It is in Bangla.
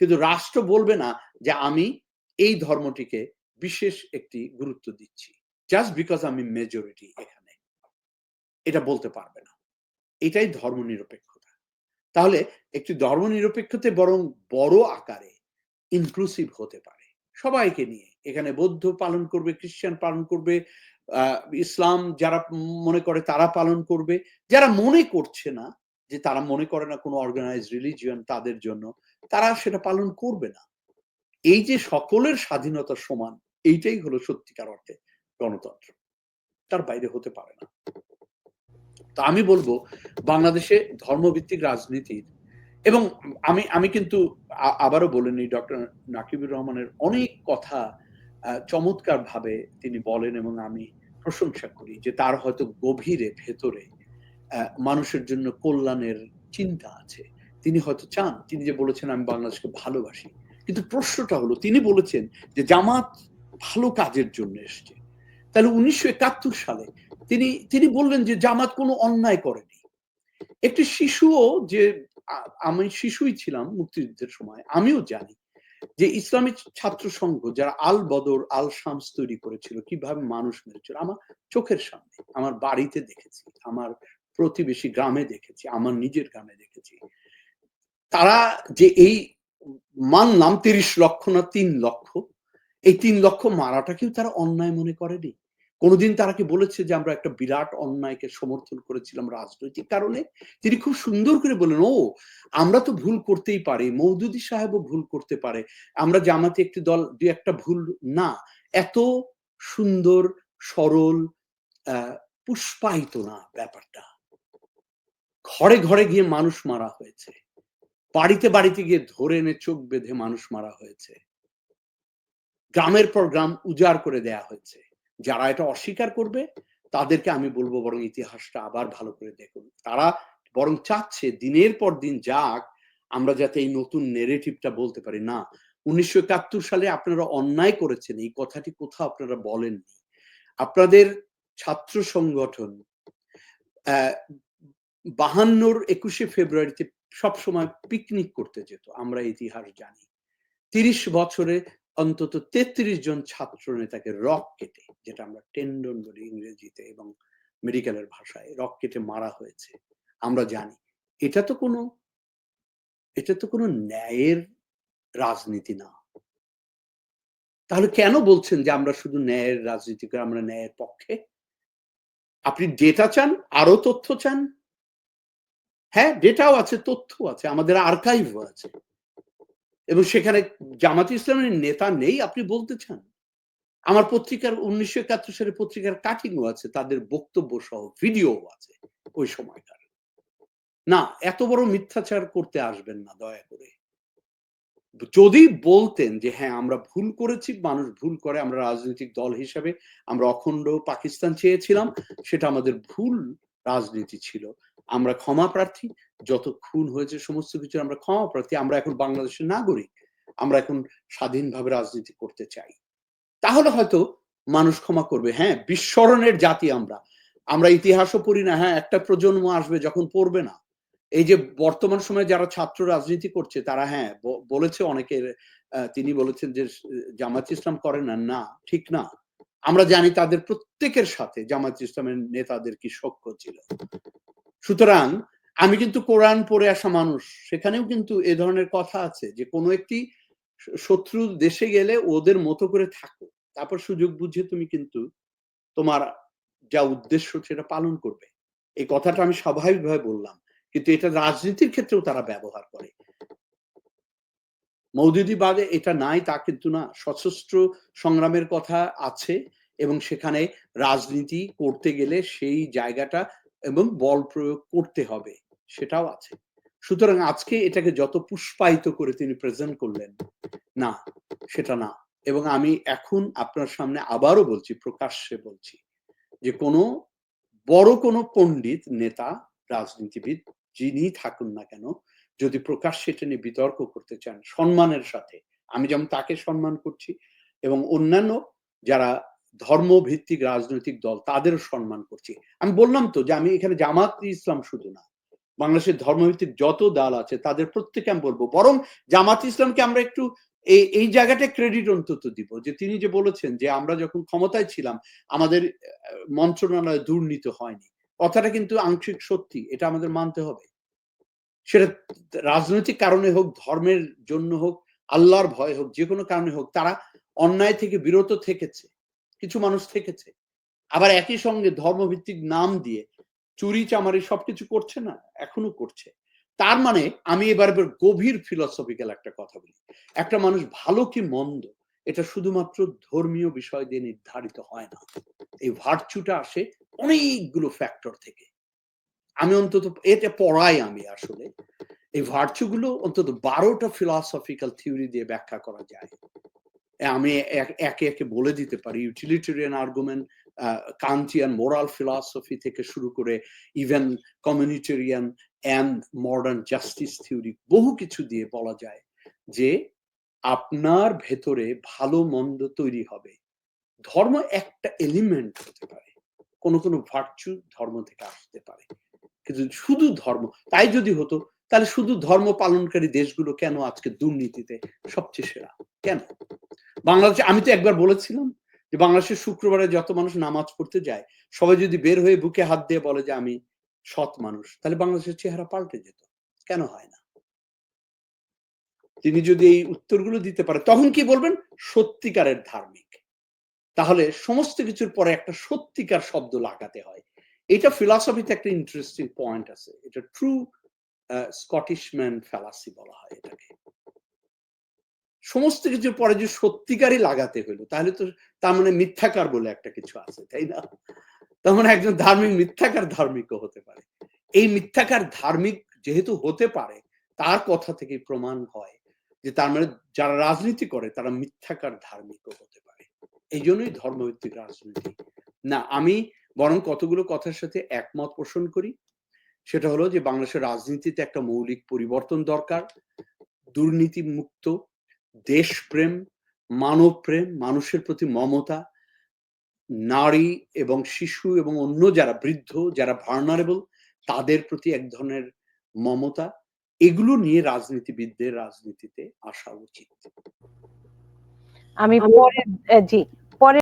কিন্তু রাষ্ট্র বলবে না যে আমি এই ধর্মটিকে বিশেষ একটি গুরুত্ব দিচ্ছি জাস্ট বিকজ আমি মেজরিটি এখানে। এটা বলতে পারবে না। এটাই ধর্মনিরপেক্ষতা। তাহলে একটি ধর্মনিরপেক্ষতে বরং বড় আকারে ইনক্লুসিভ হতে পারে। সবাইকে নিয়ে। এখানে বৌদ্ধ পালন করবে, খ্রিস্টান পালন করবে ইসলাম যারা মনে করে তারা পালন করবে। যারা মনে করছে না যে তারা মনে করে না কোনো অর্গানাইজ রিলিজিয়ন তাদের জন্য, তারা সেটা পালন করবে না। এই যে সকলের স্বাধীনতা সমান, এইটাই হলো সত্যিকার অর্থে গণতন্ত্র। তার বাইরে হতে পারে না। তা আমি বলব, বাংলাদেশে ধর্মভিত্তিক রাজনীতির এবং আমি আমি কিন্তু আবারও বলেনি ডক্টর নাকিবুর রহমানের অনেক কথা চমৎকার ভাবে তিনি বলেন এবং আমি প্রশংসা করি যে তার হয়তো গভীরে, ভেতরে মানুষের জন্য কল্যাণের চিন্তা আছে। তিনি হয়তো চান, তিনি যে বলেছেন, আমি বাংলাদেশকে ভালোবাসি। কিন্তু প্রশ্নটা হলো, তিনি বলেছেন যে জামাত ভালো কাজের জন্য এসছে। তাহলে উনিশশো একাত্তর সালে তিনি তিনি বললেন যে জামাত কোনো অন্যায় করেনি। একটি শিশুও যে আমি শিশুই ছিলাম মুক্তিযুদ্ধের সময়, আমিও জানি যে ইসলামী ছাত্র সংঘ যারা আল বদর, আল শামস তৈরি করেছিল, কীভাবে মানুষ মেরেছিল, আমার চোখের সামনে, আমার বাড়িতে দেখেছি, আমার প্রতিবেশী গ্রামে দেখেছি, আমার নিজের গ্রামে দেখেছি। তারা যে এই মানলাম তিরিশ লক্ষ না তিন লক্ষ, এই তিন লক্ষ মারাটাকেও তারা অন্যায় মনে করেনি। কোনোদিন তারা কি বলেছে যে আমরা একটা বিরাট অন্যায়কে সমর্থন করেছিলাম রাজনৈতিক কারণে? তিনি খুব সুন্দর করে বলেন, ও, আমরা তো ভুল করতেই পারি মৌদুদি সাহেবও ভুল করতে পারে, আমরা জামাতে একটি দল, দু একটা ভুল না। এত সুন্দর, সরল, আহ, পুষ্পায়িত না ব্যাপারটা। ঘরে ঘরে গিয়ে মানুষ মারা হয়েছে। বাড়িতে বাড়িতে গিয়ে ধরে এনে চোখ বেঁধে মানুষ মারা হয়েছে। গ্রামের পর গ্রাম উজাড় করে দেয়া হয়েছে। যারা এটা অস্বীকার করবে, তাদেরকে আমি বলব বরং ইতিহাসটা আবার ভালো করে দেখুন। তারা বরং চাচ্ছে দিনের পর দিন যাক, আমরা যাতে এই নতুন নেরেটিভটা বলতে পারি। না, উনিশশো একাত্তর সালে আপনারা অন্যায় করেছেন, এই কথাটি কোথাও আপনারা বলেননি। আপনাদের ছাত্র সংগঠন বাহান্নর একুশে ফেব্রুয়ারিতে সবসময় পিকনিক করতে যেত, আমরা ইতিহাস জানি। তিরিশ বছরে অন্তত তেত্রিশ জন ছাত্র নেতাকে রক কেটে, যেটা আমরা টেন্ডন বলি ইংরেজিতে এবং মেডিকেলের ভাষায় রক কেটে মারা হয়েছে, আমরা জানি। এটা তো কোনো, এটা তো কোনো ন্যায়ের রাজনীতি না। তাহলে কেন বলছেন যে আমরা শুধু ন্যায়ের রাজনীতি করে, আমরা ন্যায়ের পক্ষে? আপনি ডেটা চান আরও তথ্য চান? হ্যাঁ ডেটাও আছে তথ্য আছে, আমাদের আর্কাইভও আছে। এবং সেখানে জামাত ইসলামের নেতা নেই, আপনি বলতে চান? আমার পত্রিকার উনিশশো একাত্তর সালে পত্রিকার কাটিংও আছে, তাদের বক্তব্য সহ ভিডিও আছে ওই সময়কার। না, এত বড় মিথ্যাচার করতে আসবেন না, দয়া করে। যদি বলতেন যে হ্যাঁ আমরা ভুল করেছি, মানুষ ভুল করে, আমরা রাজনৈতিক দল হিসাবে আমরা অখণ্ড পাকিস্তান চেয়েছিলাম, সেটা আমাদের ভুল রাজনীতি ছিল। আমরা ক্ষমা প্রার্থী যত খুন হয়েছে সমস্ত কিছু আমরা ক্ষমা প্রার্থী, আমরা এখন বাংলাদেশের নাগরিক, আমরা এখন স্বাধীনভাবে রাজনীতি করতে চাই। তাহলে হয়তো মানুষ ক্ষমা করবে। হ্যাঁ বিস্মরণের জাতি আমরা। আমরা ইতিহাসও পড়ি না। হ্যাঁ একটা প্রজন্ম আসবে যখন পড়বে না। এই যে বর্তমান সময়ে যারা ছাত্র রাজনীতি করছে, তারা হ্যাঁ বলেছে অনেকের তিনি বলেছেন যে জামাত ইসলাম করে না। না, ঠিক না। আমরা জানি তাদের প্রত্যেকের সাথে জামাত ইসলামের নেতাদের কি সখ্য ছিল। সুতরাং আমি কিন্তু কোরআন পড়ে আসা মানুষ। সেখানেও কিন্তু এ ধরনের কথা আছে যে, কোনো একটি শত্রু দেশে গেলে ওদের মতো করে থাকো। তারপর সুযোগ বুঝে তুমি কিন্তু তোমার যা উদ্দেশ্য সেটা পালন করবে। এই কথাটা আমি স্বাভাবিকভাবে বললাম। কিন্তু এটা রাজনীতির ক্ষেত্রেও তারা ব্যবহার করে। মৌদুদিবাদে এটা নাই, তা কিন্তু না। সশস্ত্র সংগ্রামের কথা আছে এবং সেখানে রাজনীতি করতে গেলে সেই জায়গাটা এবং বল প্রয়োগ করতে হবে, সেটাও আছে। সুতরাং আজকে এটাকে যত পুষ্পায়িত করে তিনি প্রেজেন্ট করলেন, না, সেটা না। এবং আমি এখন আপনার সামনে আবারও বলছি, প্রকাশ্যে বলছি যে কোনো বড় কোনো পণ্ডিত, নেতা, রাজনীতিবিদ যিনি থাকুন না কেন, যদি প্রকাশ্যে এটা নিয়ে বিতর্ক করতে চান, সম্মানের সাথে, আমি যেমন তাকে সম্মান করছি এবং অন্যান্য যারা ধর্মভিত্তিক রাজনৈতিক দল তাদেরও সম্মান করছি। আমি বললাম তো যে আমি এখানে জামাত ইসলাম শুধু না, বাংলাদেশের ধর্মভিত্তিক যত দল আছে তাদের প্রত্যেকে আমি বলব। বরং জামাত ইসলামকে আমরা একটু এই এই জায়গাটা ক্রেডিট অন্তত দিব। যে তিনি যে বলেছেন যে আমরা যখন ক্ষমতায় ছিলাম, আমাদের মন্ত্রণালয়ে দুর্নীতি হয়নি। কথাটা কিন্তু আংশিক সত্যি, এটা আমাদের মানতে হবে। সেটা রাজনৈতিক কারণে হোক, ধর্মের জন্য হোক, আল্লাহর ভয় হোক যে কোনো কারণে হোক, তারা অন্যায় থেকে বিরত থেকেছে। কিছু মানুষ থেকেছে। আবার একই সঙ্গে ধর্মভিত্তিক নাম দিয়ে চুরি, চামারি সবকিছু করছে না, এখনও করছে। তার মানে আমি এবার গভীর ফিলসফিক্যাল একটা কথা বলি। একটা মানুষ ভালো কি মন্দ, এটা শুধুমাত্র ধর্মীয় বিষয় দিয়ে নির্ধারিত হয় না। এই ভার্চুটা আসে অনেকগুলো ফ্যাক্টর থেকে। আমি অন্তত এটা পড়াই আমি আসলে। এই ভার্চু গুলো অন্তত বারোটা ফিলসফিক্যাল থিওরি দিয়ে ব্যাখ্যা করা যায়। আমি এক- একে বলে দিতে পারি। Utilitarian argument Kantian moral philosophy থেকে শুরু করে even communitarian and modern justice theory বহু কিছু দিয়ে বলা যায় যে আপনার ভেতরে ভালো মন্দ তৈরি হবে। ধর্ম একটা এলিমেন্ট হতে পারে। কোনো কোনো ভার্চু ধর্ম থেকে আসতে পারে। কিন্তু শুধু ধর্ম, তাই যদি হতো, তাহলে শুধু ধর্ম পালনকারী দেশগুলো কেন আজকে দুর্নীতিতে সবচেয়ে সেরা? কেন? বাংলাদেশে আমি তো একবার বলেছিলাম যে বাংলাদেশের শুক্রবারে যত মানুষ নামাজ পড়তে যায়, সবাই যদি বের হয়ে বুকে হাত দিয়ে বলে যে আমি সৎ মানুষ, তাহলে বাংলাদেশের চেহারা পাল্টে যেত। কেন হয় না? তিনি যদি এই উত্তরগুলো দিতে পারে, তখন কি বলবেন? সত্যিকারের ধার্মিক। তাহলে সমস্ত কিছুর পরে একটা সত্যিকার শব্দ লাগাতে হয়। এটা ফিলসফিতে একটা ইন্টারেস্টিং পয়েন্ট আছে। এটা ট্রু স্কটিশ ম্যান ফ্যালাসি বলা হয় এটাকে। সমস্ত কিছুর পরে যে সত্যিকারই লাগাতে হলো, তাহলে তো তার মানে মিথ্যাকার বলে একটা কিছু আছে, তাই না? তার মানে একজন ধার্মিক মিথ্যাকার ধার্মিকও হতে পারে। এই মিথ্যাকার ধার্মিক যেহেতু হতে পারে, তার কথা থেকে প্রমাণ হয় যে তার মানে যারা রাজনীতি করে, তারা মিথ্যাকার ধার্মিকও হতে পারে। এই জন্যই ধর্মভিত্তিক রাজনীতি। না, আমি বরং কতগুলো কথার সাথে একমত পোষণ করি। সেটা হলো যে বাংলাদেশের রাজনীতিতে একটা মৌলিক পরিবর্তন দরকার দুর্নীতি মুক্ত দেশপ্রেম মানবপ্রেম মানুষের প্রতি মমতা নারী এবং শিশু এবং অন্য যারা বৃদ্ধ যারা ভার্নারেবল তাদের প্রতি এক ধরনের মমতা এগুলো নিয়ে রাজনীতিবিদদের রাজনীতিতে আসা উচিত। আমি পরে জি।